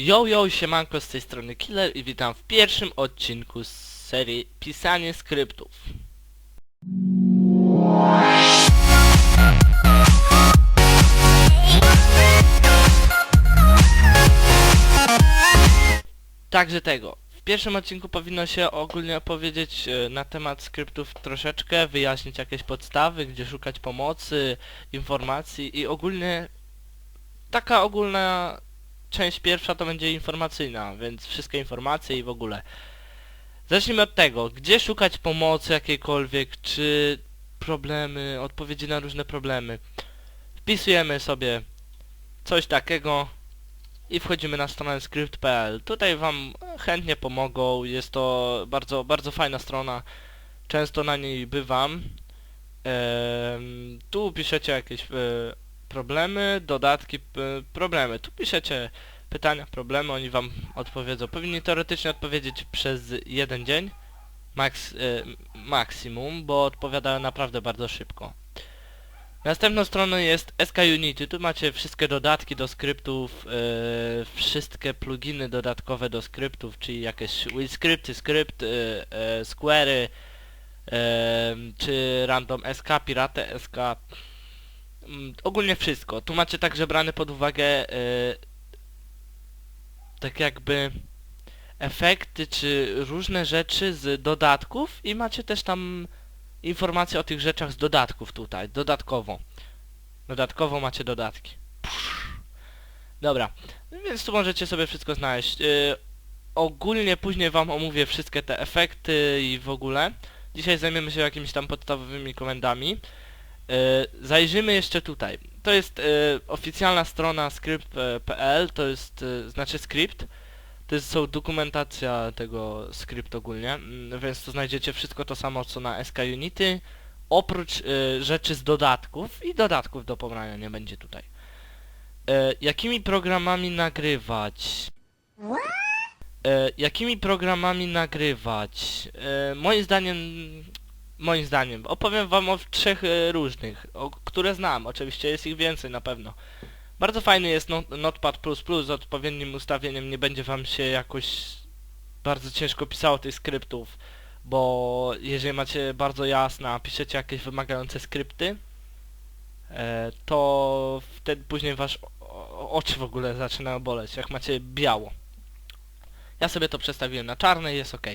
Yo, yo, siemanko, z tej strony Killer i witam w pierwszym odcinku z serii Pisanie skryptów. Także tego. W pierwszym odcinku powinno się ogólnie opowiedzieć e, na temat skryptów troszeczkę, wyjaśnić jakieś podstawy, gdzie szukać pomocy, informacji i ogólnie taka ogólna część pierwsza to będzie informacyjna, więc wszystkie informacje i w ogóle. Zacznijmy od tego, gdzie szukać pomocy jakiejkolwiek, czy problemy, odpowiedzi na różne problemy. Wpisujemy sobie coś takiego i wchodzimy na stronę script.pl. Tutaj wam chętnie pomogą, jest to bardzo, bardzo fajna strona, często na niej bywam. Em, tu piszecie jakieś e, problemy, dodatki, problemy. Tu piszecie pytania, problemy, oni wam odpowiedzą. Powinni teoretycznie odpowiedzieć przez jeden dzień, max, y, maksimum, bo odpowiadają naprawdę bardzo szybko. Następną stroną jest SK Unity. Tu macie wszystkie dodatki do skryptów, y, wszystkie pluginy dodatkowe do skryptów, czyli jakieś WillScripty, skrypt, y, y, Square'y, y, czy Random SK, Pirate SK, Mm, ogólnie wszystko. Tu macie także brane pod uwagę y, tak jakby efekty czy różne rzeczy z dodatków i macie też tam informacje o tych rzeczach z dodatków tutaj, dodatkowo. Dodatkowo macie dodatki. Dobra, więc tu możecie sobie wszystko znaleźć. Y, ogólnie później wam omówię wszystkie te efekty i w ogóle. Dzisiaj zajmiemy się jakimiś tam podstawowymi komendami. E, Zajrzymy jeszcze tutaj. To jest e, oficjalna strona script.pl, to jest, e, znaczy script. To jest są dokumentacja tego skrypt ogólnie, więc tu znajdziecie wszystko to samo co na SK Unity, oprócz rzeczy z dodatków i dodatków do pobrania nie będzie tutaj. Jakimi programami nagrywać? Jakimi programami nagrywać? Moim zdaniem moim zdaniem. Opowiem wam o trzech e, różnych, o, które znam. Oczywiście jest ich więcej na pewno. Bardzo fajny jest not, Notepad++ z odpowiednim ustawieniem. Nie będzie wam się jakoś bardzo ciężko pisało tych skryptów, bo jeżeli macie bardzo jasne, a piszecie jakieś wymagające skrypty, e, to wtedy później wasz oczy w ogóle zaczynają boleć, jak macie biało. Ja sobie to przestawiłem na czarne i jest ok.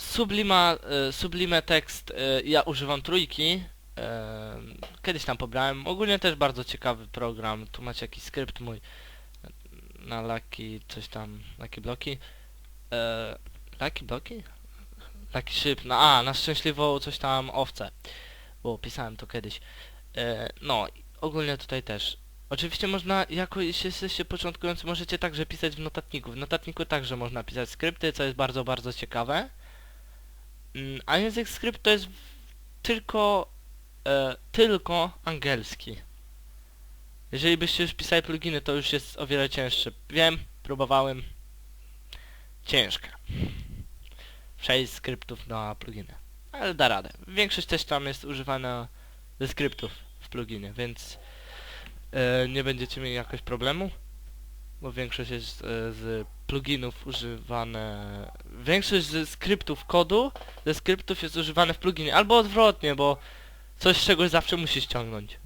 Sublima, e, Sublime Text, e, ja używam trójki. e, Kiedyś tam pobrałem. Ogólnie też bardzo ciekawy program. Tu macie jakiś skrypt mój na Lucky, coś tam, Lucky Bloki. Lucky Bloki? Lucky Ship, no a, na szczęśliwą coś tam owcę. Bo pisałem to kiedyś. No, ogólnie tutaj też. Oczywiście można, jako jeśli jesteście początkujący, możecie także pisać w notatniku. W notatniku także można pisać skrypty, co jest bardzo, bardzo ciekawe. Mm, A język skrypt to jest tylko e, tylko angielski. Jeżeli byście już pisali pluginy, to już jest o wiele cięższe. Wiem, próbowałem. Ciężka. Przejść z skryptów na pluginy. Ale da radę. Większość też tam jest używana ze skryptów w pluginie, więc e, nie będziecie mieli jakoś problemu. Bo większość jest e, z pluginów używane... Większość ze skryptów kodu, ze skryptów jest używane w pluginie. Albo odwrotnie, bo coś z czegoś zawsze musi ściągnąć.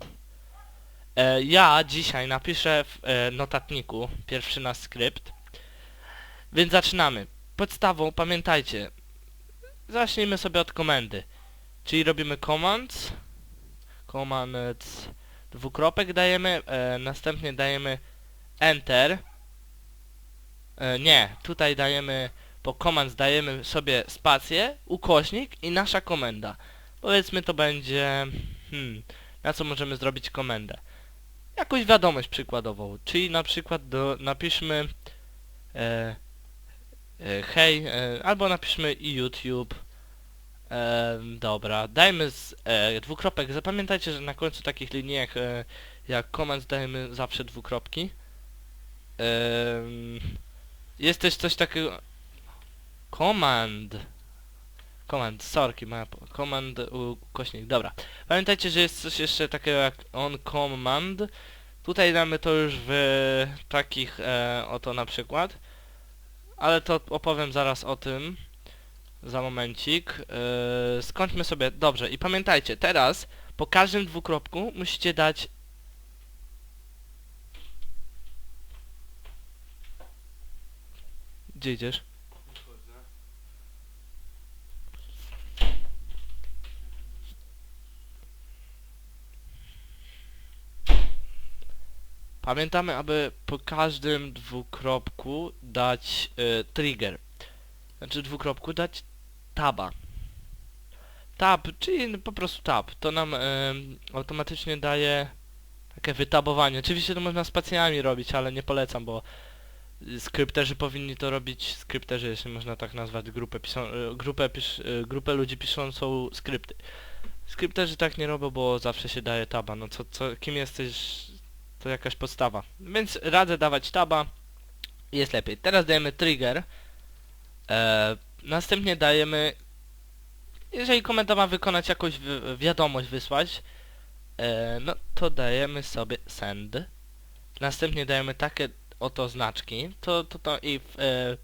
E, ja dzisiaj napiszę w e, notatniku pierwszy nasz skrypt. Więc zaczynamy. Podstawą, pamiętajcie, zacznijmy sobie od komendy. Czyli robimy command, command, dwukropek dajemy, e, następnie dajemy enter. E, nie, tutaj dajemy, po command dajemy sobie spację, ukośnik i nasza komenda. Powiedzmy to będzie, hmm, na co możemy zrobić komendę. Jakąś wiadomość przykładową, czyli na przykład do, napiszmy e, e, hej, e, albo napiszmy YouTube. E, dobra, dajmy z, e, dwukropek. Zapamiętajcie, że na końcu takich linijek e, jak command dajemy zawsze dwukropki. Jest też coś takiego... Command. Command, sorki, po- Command, ukośnik, dobra. Pamiętajcie, że jest coś jeszcze takiego jak on command. Tutaj damy to już w takich e, oto na przykład. Ale to opowiem zaraz o tym. Za momencik. E, skończmy sobie. Dobrze. I pamiętajcie, teraz po każdym dwukropku musicie dać Gdzie idziesz? Pamiętamy, aby po każdym dwukropku dać y, trigger. Znaczy dwukropku dać taba. Tab, czyli po prostu tab. To nam y, automatycznie daje takie wytabowanie. Oczywiście to można spacjami robić, ale nie polecam, bo skrypterzy powinni to robić, skrypterzy, jeśli można tak nazwać grupę, piszą, y, grupę, pisz, y, grupę ludzi piszącą skrypty. Skrypterzy tak nie robią, bo zawsze się daje taba. No co, co, kim jesteś, to jakaś podstawa. Więc radzę dawać taba, jest lepiej. Teraz dajemy trigger, e, następnie dajemy, jeżeli komenda ma wykonać jakąś wi wiadomość, wysłać, e, no to dajemy sobie send. Następnie dajemy takie oto znaczki, to, to, to i e,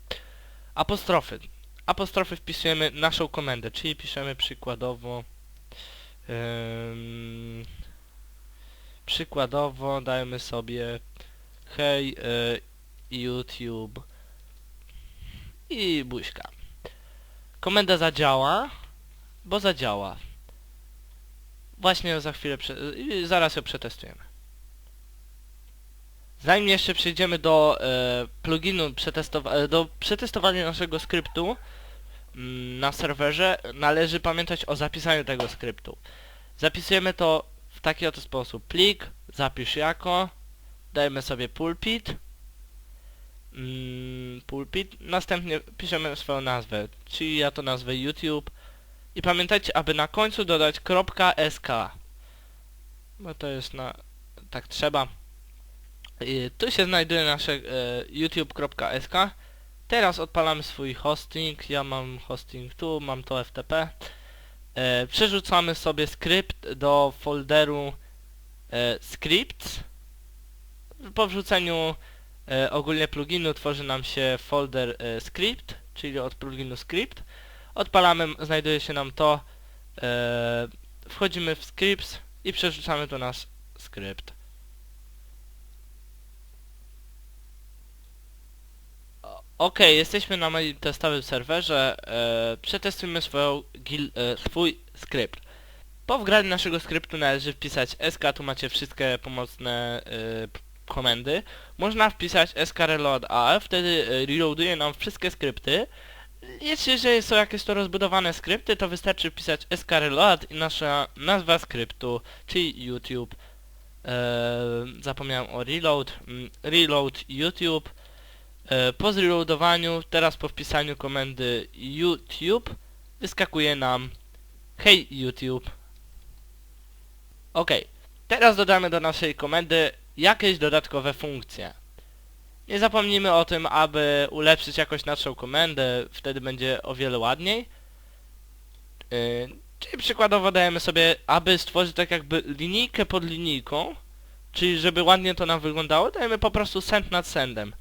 apostrofy. Apostrofy wpisujemy naszą komendę, czyli piszemy przykładowo em, przykładowo dajemy sobie hej e, YouTube i buźka. Komenda zadziała, bo zadziała. Właśnie za chwilę, zaraz ją przetestujemy. Zanim jeszcze przejdziemy do e, pluginu przetestowa e, do przetestowania naszego skryptu mm, na serwerze, należy pamiętać o zapisaniu tego skryptu. Zapisujemy to w taki oto sposób. Plik, zapisz jako, dajemy sobie pulpit, mm, pulpit, następnie piszemy swoją nazwę, czyli ja to nazwę YouTube i pamiętajcie, aby na końcu dodać .sk, bo to jest na... tak trzeba. Tu się znajduje nasze e, youtube.sk. Teraz odpalamy swój hosting. Ja mam hosting tu, mam to FTP. E, przerzucamy sobie skrypt do folderu e, scripts. Po wrzuceniu ogólnie pluginu tworzy nam się folder script, czyli od pluginu script. Odpalamy, znajduje się nam to. Wchodzimy w scripts i przerzucamy to nasz skrypt. Okej, jesteśmy na moim testowym serwerze. E, przetestujmy swoją gil, e, swój skrypt. Po wgraniu naszego skryptu należy wpisać sk, tu macie wszystkie pomocne e, komendy. Można wpisać sk reload a, wtedy e, reloaduje nam wszystkie skrypty. Jeśli jeżeli są jakieś to rozbudowane skrypty, to wystarczy wpisać sk reload i nasza nazwa skryptu, czyli YouTube. E, zapomniałem o reload. Mm, Reload YouTube. E, Po zreloadowaniu, teraz po wpisaniu komendy YouTube wyskakuje nam Hej YouTube. Ok, teraz dodamy do naszej komendy jakieś dodatkowe funkcje. Nie zapomnijmy o tym, aby ulepszyć jakoś naszą komendę, wtedy będzie o wiele ładniej. Yy, czyli przykładowo dajemy sobie, aby stworzyć tak jakby linijkę pod linijką, czyli żeby ładnie to nam wyglądało, dajemy po prostu send nad sendem.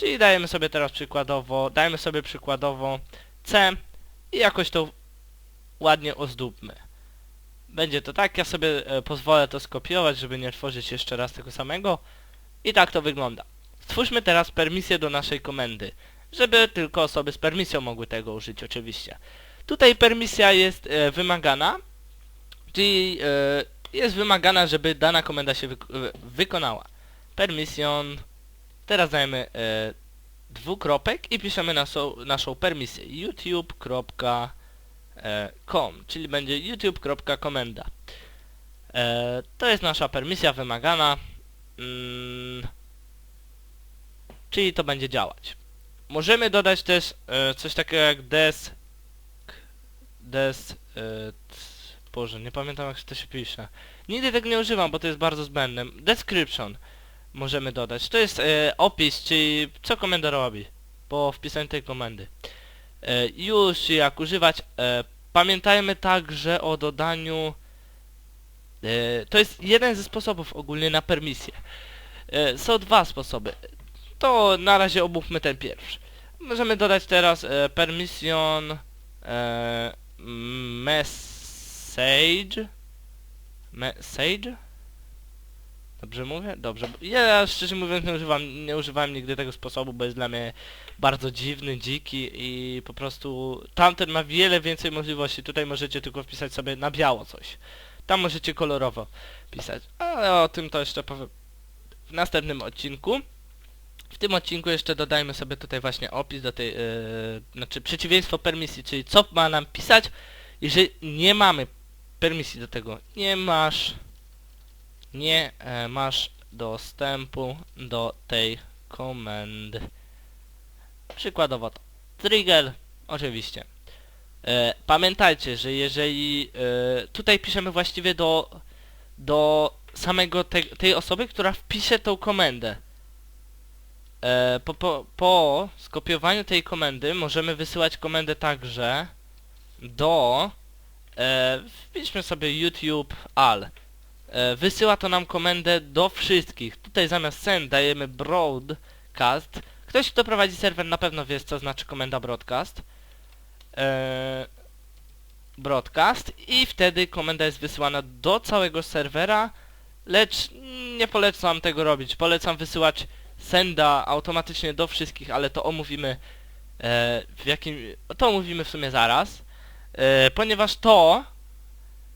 Czyli dajemy sobie teraz przykładowo, dajmy sobie przykładowo C i jakoś to ładnie ozdóbmy. Będzie to tak, ja sobie e, pozwolę to skopiować, żeby nie tworzyć jeszcze raz tego samego. I tak to wygląda. Stwórzmy teraz permisję do naszej komendy, żeby tylko osoby z permisją mogły tego użyć oczywiście. Tutaj permisja jest e, wymagana, czyli e, jest wymagana, żeby dana komenda się wyk e, wykonała. Permission Teraz dajemy e, dwukropek i piszemy naszą, naszą permisję youtube.com, czyli będzie youtube.komenda. E, to jest nasza permisja wymagana, mm, czyli to będzie działać. Możemy dodać też e, coś takiego jak desk, desk, e, Boże, nie pamiętam jak to się pisze. Nigdy tego nie używam, bo to jest bardzo zbędne. Description możemy dodać. To jest e, opis, czyli co komenda robi po wpisaniu tej komendy. E, już jak używać, e, pamiętajmy także o dodaniu E, to jest jeden ze sposobów ogólnie na permisję. E, są dwa sposoby. To na razie omówmy ten pierwszy. Możemy dodać teraz e, permission e, message message Dobrze mówię? Dobrze. Ja szczerze mówiąc nie używam, nie używałem nigdy tego sposobu, bo jest dla mnie bardzo dziwny, dziki i po prostu tamten ma wiele więcej możliwości. Tutaj możecie tylko wpisać sobie na biało coś. Tam możecie kolorowo pisać. Ale o tym to jeszcze powiem w następnym odcinku. W tym odcinku jeszcze dodajmy sobie tutaj właśnie opis do tej, yy, znaczy przeciwieństwo permisji, czyli co ma nam pisać, jeżeli nie mamy permisji do tego. Nie masz nie e, masz dostępu do tej komendy. Przykładowo to. Trigger, oczywiście. E, pamiętajcie, że jeżeli e, tutaj piszemy właściwie do, do samego te, tej osoby, która wpisze tą komendę. Po, po, po skopiowaniu tej komendy możemy wysyłać komendę także do e, wpiszmy sobie YouTube al. E, wysyła to nam komendę do wszystkich. Tutaj zamiast send dajemy broadcast. Ktoś, kto prowadzi serwer na pewno wie, co znaczy komenda broadcast. E, broadcast i wtedy komenda jest wysyłana do całego serwera, lecz nie polecam tego robić. Polecam wysyłać senda automatycznie do wszystkich, ale to omówimy e, w jakim... To omówimy w sumie zaraz. Ponieważ to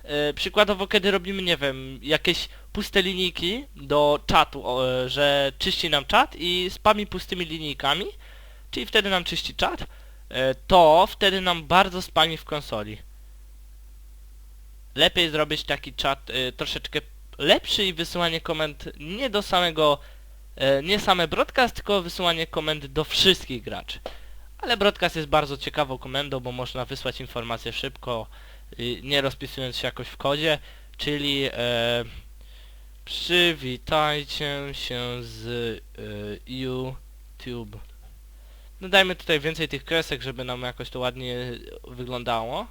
e, przykładowo kiedy robimy, nie wiem, jakieś puste linijki do czatu, e, że czyści nam czat i spami pustymi linijkami, czyli wtedy nam czyści czat, e, to wtedy nam bardzo spami w konsoli. Lepiej zrobić taki czat troszeczkę lepszy i wysyłanie komend nie do samego, nie same broadcast, tylko wysyłanie komend do wszystkich graczy. Ale broadcast jest bardzo ciekawą komendą, bo można wysłać informacje szybko, y, nie rozpisując się jakoś w kodzie, czyli e, przywitajcie się z e, YouTube. Dodajmy tutaj więcej tych kresek, żeby nam jakoś to ładnie wyglądało.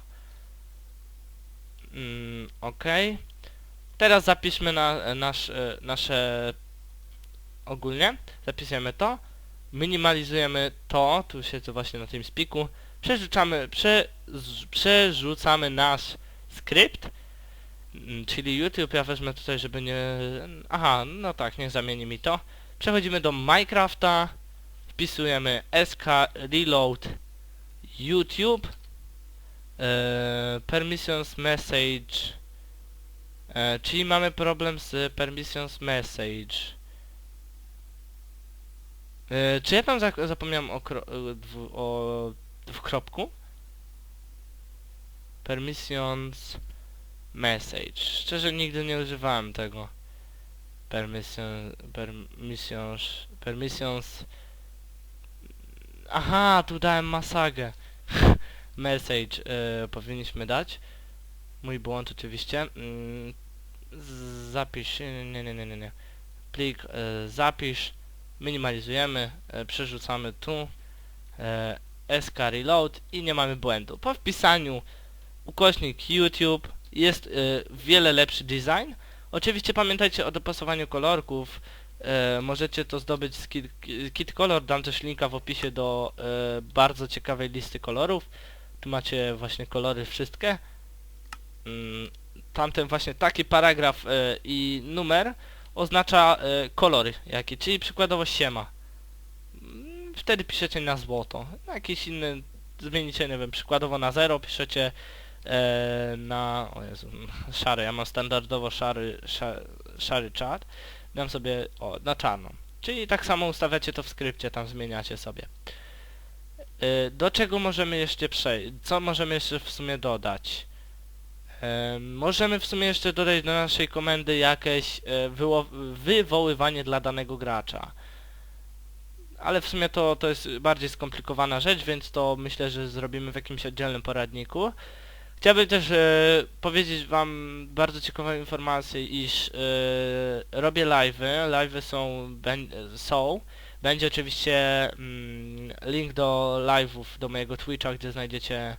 Mm, ok. Teraz zapiszmy na, nasz, e, nasze ogólnie. Zapisujemy to. Minimalizujemy to, tu siedzę właśnie na tym spiku. Przerzucamy, prze, przerzucamy nasz skrypt. Mm, Czyli YouTube, ja wezmę tutaj, żeby nie... Aha, no tak, nie zamieni mi to. Przechodzimy do Minecrafta. Wpisujemy sk reload YouTube. E, permissions message. E, czyli mamy problem z permissions message. E, czy ja tam za zapomniałem o, kro dwu o dwukropku? Permissions message. Szczerze nigdy nie używałem tego. Permission, permissions, permissions. Aha, tu dałem masagę. message e, powinniśmy dać. Mój błąd oczywiście. Mm, zapisz, nie, nie, nie, nie, nie. Plik e, zapisz, minimalizujemy, e, przerzucamy tu, e, SK reload i nie mamy błędu. Po wpisaniu ukośnik YouTube jest e, wiele lepszy design. Oczywiście pamiętajcie o dopasowaniu kolorków. E, możecie to zdobyć z kit, kit Color, dam też linka w opisie do e, bardzo ciekawej listy kolorów. Tu macie właśnie kolory wszystkie. Mm, tamten właśnie taki paragraf e, i numer oznacza kolory jakie, czyli przykładowo siema. Wtedy piszecie na złoto. Na jakiś inny zmienicie, nie wiem, przykładowo na 0 piszecie e, na... o Jezu, szary, ja mam standardowo szary, szary, szary czat. Dam sobie, o, na czarno. Czyli tak samo ustawiacie to w skrypcie, tam zmieniacie sobie. E, do czego możemy jeszcze przejść? Co możemy jeszcze w sumie dodać? E, możemy w sumie jeszcze dodać do naszej komendy jakieś e, wywoływanie dla danego gracza. Ale w sumie to, to jest bardziej skomplikowana rzecz, więc to myślę, że zrobimy w jakimś oddzielnym poradniku. Chciałbym też e, powiedzieć wam bardzo ciekawą informację, iż e, robię live'y. Live'y są, ben, są. Będzie oczywiście mm, link do live'ów, do mojego Twitcha, gdzie znajdziecie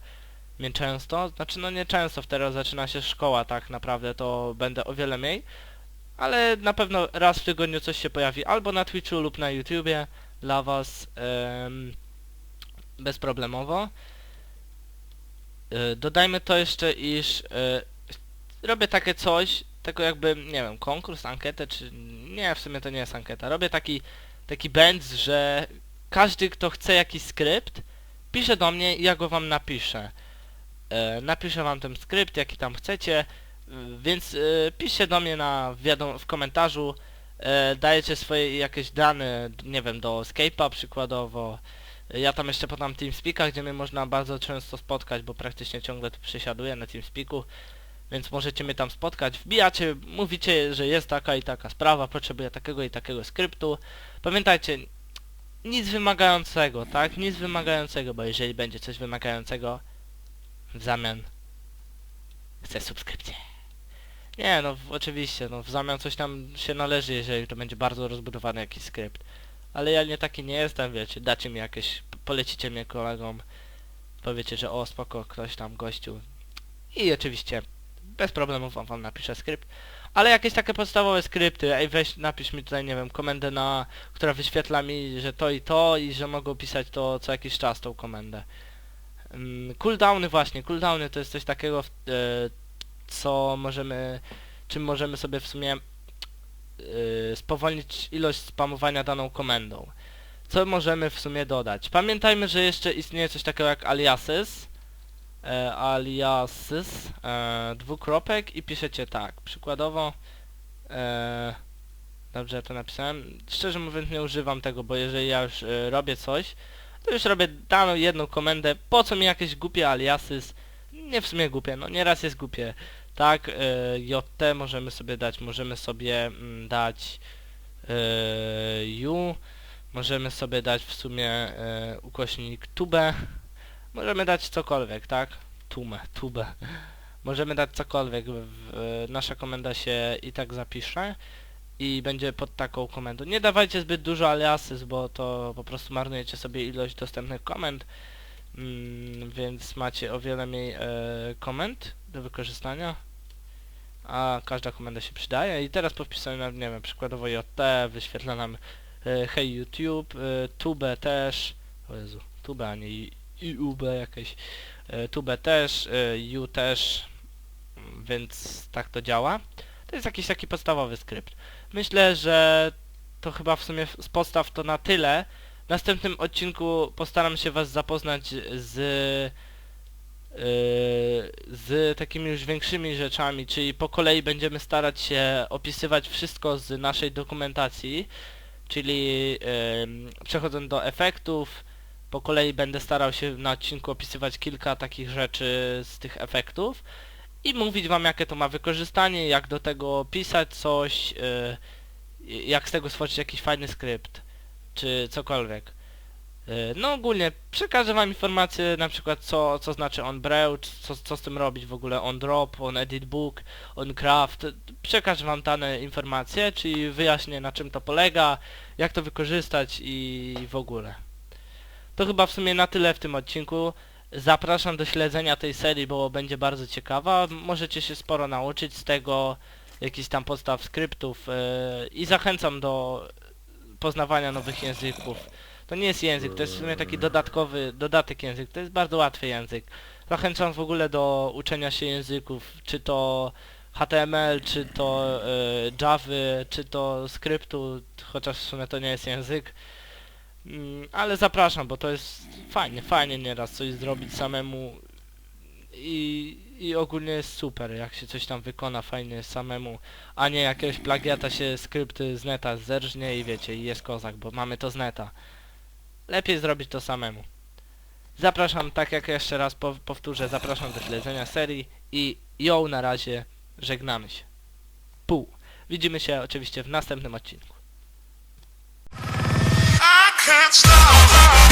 mnie często. Znaczy no nie często, teraz zaczyna się szkoła tak naprawdę, to będę o wiele mniej. Ale na pewno raz w tygodniu coś się pojawi albo na Twitchu lub na YouTubie dla was em, bezproblemowo. Y, dodajmy to jeszcze, iż y, robię takie coś, tego jakby, nie wiem, konkurs, ankietę, czy... Nie, w sumie to nie jest ankieta. Robię taki, taki benz, że każdy, kto chce jakiś skrypt, pisze do mnie i ja go wam napiszę. E, napiszę wam ten skrypt, jaki tam chcecie, więc y, piszcie do mnie na w komentarzu, e, dajecie swoje jakieś dane, nie wiem, do Skype'a przykładowo. Ja tam jeszcze podam TeamSpeak'a, gdzie mnie można bardzo często spotkać, bo praktycznie ciągle tu przesiaduję na TeamSpeak'u, więc możecie mnie tam spotkać. Wbijacie, mówicie, że jest taka i taka sprawa, potrzebuję takiego i takiego skryptu. Pamiętajcie, nic wymagającego, tak? Nic wymagającego, bo jeżeli będzie coś wymagającego, w zamian chcę subskrypcję. Nie, no oczywiście, no w zamian coś tam się należy, jeżeli to będzie bardzo rozbudowany jakiś skrypt. Ale ja nie taki nie jestem, wiecie, dacie mi jakieś, polecicie mnie kolegom, powiecie, że o spoko, ktoś tam gościu. I oczywiście bez problemu wam, wam napiszę skrypt. Ale jakieś takie podstawowe skrypty, ej weź napisz mi tutaj, nie wiem, komendę na, która wyświetla mi, że to i to i że mogę pisać to co jakiś czas tą komendę. Mm, Cooldowny właśnie, cooldowny to jest coś takiego, w- e, co możemy, czym możemy sobie w sumie e, spowolnić ilość spamowania daną komendą. Co możemy w sumie dodać? Pamiętajmy, że jeszcze istnieje coś takiego jak aliases, e, aliases, e, dwukropek i piszecie tak, przykładowo, e, dobrze to napisałem, szczerze mówiąc nie używam tego, bo jeżeli ja już e, robię coś, to już robię daną jedną komendę, po co mi jakieś głupie aliasy, nie w sumie głupie, no nieraz jest głupie, tak, e, JT możemy sobie dać, możemy sobie mm, dać e, U, możemy sobie dać w sumie e, ukośnik tubę, możemy dać cokolwiek, tak, tumę, tubę, możemy dać cokolwiek, w, nasza komenda się i tak zapisze, i będzie pod taką komendą. Nie dawajcie zbyt dużo aliasys, bo to po prostu marnujecie sobie ilość dostępnych komend, mm, więc macie o wiele mniej e, komend do wykorzystania, a każda komenda się przydaje. I teraz po wpisaniu, na, nie wiem, przykładowo JT wyświetla nam e, Hey YouTube, e, Tube też, o Jezu, Tube, a nie IUB jakieś, e, Tube też, e, U też, więc tak to działa. To jest jakiś taki podstawowy skrypt. Myślę, że to chyba w sumie z podstaw to na tyle. W następnym odcinku postaram się Was zapoznać z yy, z takimi już większymi rzeczami, czyli po kolei będziemy starać się opisywać wszystko z naszej dokumentacji, czyli yy, przechodząc do efektów, po kolei będę starał się na odcinku opisywać kilka takich rzeczy z tych efektów i mówić wam jakie to ma wykorzystanie, jak do tego pisać coś, yy, jak z tego stworzyć jakiś fajny skrypt, czy cokolwiek. Yy, No ogólnie przekażę wam informacje na przykład co, co znaczy on brew, co, co z tym robić w ogóle on drop, on edit book, on craft. Przekażę wam dane informacje, czyli wyjaśnię na czym to polega, jak to wykorzystać i w ogóle. To chyba w sumie na tyle w tym odcinku. Zapraszam do śledzenia tej serii, bo będzie bardzo ciekawa. Możecie się sporo nauczyć z tego, jakichś tam podstaw skryptów yy, i zachęcam do poznawania nowych języków. To nie jest język, to jest w sumie taki dodatkowy, dodatek język, to jest bardzo łatwy język. Zachęcam w ogóle do uczenia się języków, czy to HTML, czy to yy, Java, czy to skryptu, chociaż w sumie to nie jest język. Mm, ale zapraszam, bo to jest fajnie, fajnie nieraz coś zrobić samemu i, i ogólnie jest super, jak się coś tam wykona fajnie samemu, a nie jakiegoś plagiata się skrypty z neta zerżnie i wiecie, i jest kozak, bo mamy to z neta. Lepiej zrobić to samemu. Zapraszam, tak jak jeszcze raz pow powtórzę, zapraszam do śledzenia serii i ją na razie żegnamy się. Pół. Widzimy się oczywiście w następnym odcinku. I can't stop.